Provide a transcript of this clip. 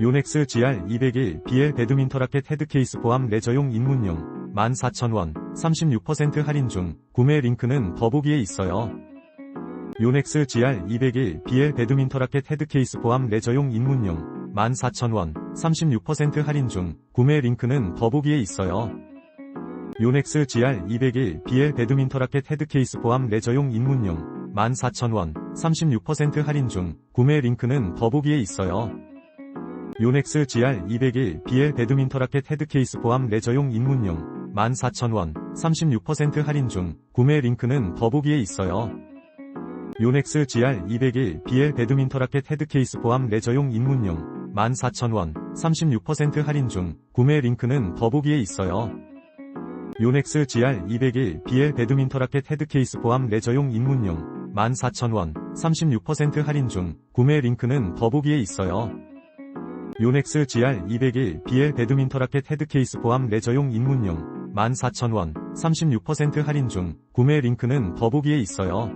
요넥스 GR201 BL 배드민턴 라켓 헤드케이스 포함 레저용 입문용 14,000원 36% 할인 중 구매 링크는 더보기에 있어요. 요넥스 GR201 BL 배드민턴 라켓 헤드케이스 포함 레저용 입문용 14,000원 36% 할인 중 구매 링크는 더보기에 있어요. 요넥스 GR201 BL 배드민턴 라켓 헤드케이스 포함 레저용 입문용 14,000원 36% 할인 중 구매 링크는 더보기에 있어요. 요넥스 GR201 BL 배드민턴 라켓 헤드케이스 포함 레저용 입문용 14,000원 36% 할인 중 구매 링크는 더보기에 있어요. 요넥스 GR201 BL 배드민턴 라켓 헤드케이스 포함 레저용 입문용 14,000원 36% 할인 중 구매 링크는 더보기에 있어요. 요넥스 GR201 BL 배드민턴 라켓 헤드케이스 포함 레저용 입문용 14,000원 36% 할인 중 구매 링크는 더보기에 있어요. 요넥스 GR201 BL 배드민턴 라켓 헤드케이스 포함 레저용 입문용 14,000원 36% 할인 중 구매 링크는 더보기에 있어요.